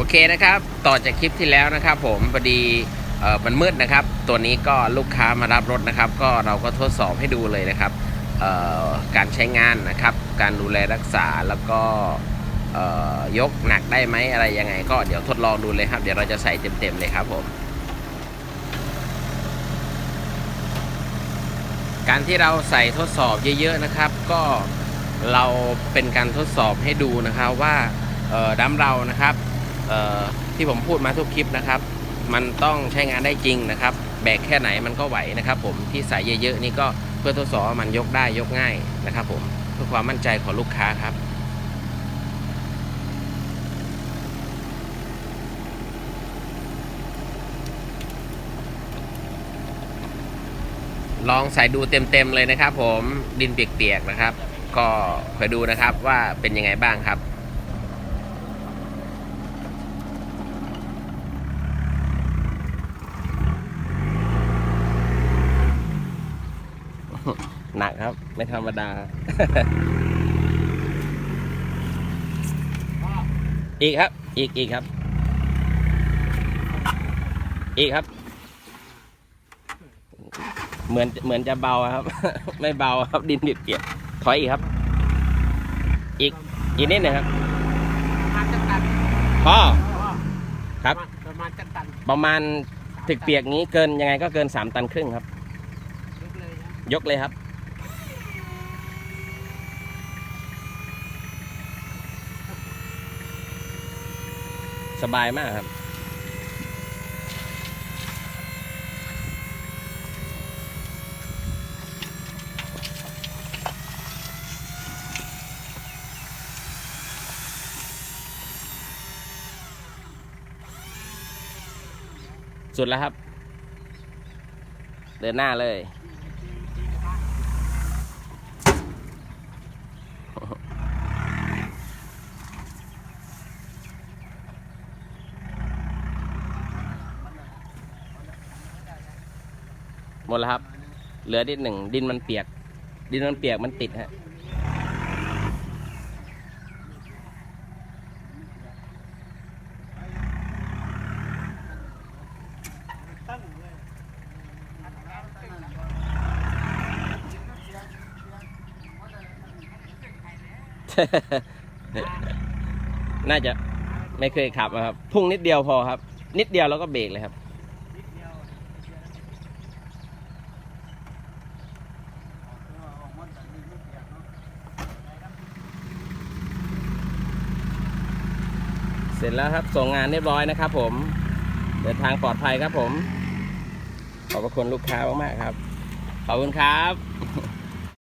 โอเคนะครับ ต่อจากคลิปที่แล้วนะครับ ผมพอดีมันมืดนะครับ ตัวนี้ก็ลูกค้ามารับรถนะครับ ก็เราก็ทดสอบให้ดูเลยนะครับการใช้งานนะครับ การดูแลรักษาแล้วก็ยกหนักได้ไหมอะไรยังไง ก็เดี๋ยวทดลองดูเลยครับ เดี๋ยวเราจะใส่เต็มๆเลยครับผม การที่เราใส่ทดสอบเยอะๆนะครับ ก็เราเป็นการทดสอบให้ดูนะครับว่าดัมเรานะครับ ที่ผมพูดมาทุกคลิปนะครับ มันต้องใช้งานได้จริงนะครับ แบกแค่ไหนมันก็ไหวนะครับ ผมที่ใส่เยอะๆนี่ก็เพื่อทดสอบมันยกได้ยกง่ายนะครับ ผมเพื่อความมั่นใจของลูกค้าครับลองใส่ดูเต็มๆเลยนะครับ ผมดินเปียกๆนะครับ ก็คอยดูนะครับว่าเป็นยังไงบ้างครับ หนักครับ ไม่ธรรมดา อีกครับ อีกอีกครับ อีกครับ เหมือนเหมือนจะเบาครับ ไม่เบาครับดินเปียกๆถอยอีกครับ อีกอีกนิดหนึ่งครับประมาณจักตันพ่อครับ ประมาณจักตันประมาณถึกเปียกนี้เกินยังไงก็เกิน3ตันครึ่งครับ ยกเลยนะยกเลยครับ สบายมากครับ สุดแล้วครับ เดินหน้าเลย หมดแล้วครับ เหลือนิดหนึ่งดินมันเปียก ดินมันเปียกมันติดฮะน่าจะไม่เคยขับอะครับ พุ่งนิดเดียวพอครับ นิดเดียวแล้วก็เบรกเลยครับ นิดเดียว เสร็จแล้วครับส่งงานเรียบร้อยนะครับ ผมเดินทางปลอดภัยครับผม ขอบพระคุณลูกค้ามากๆครับ ขอบคุณครับ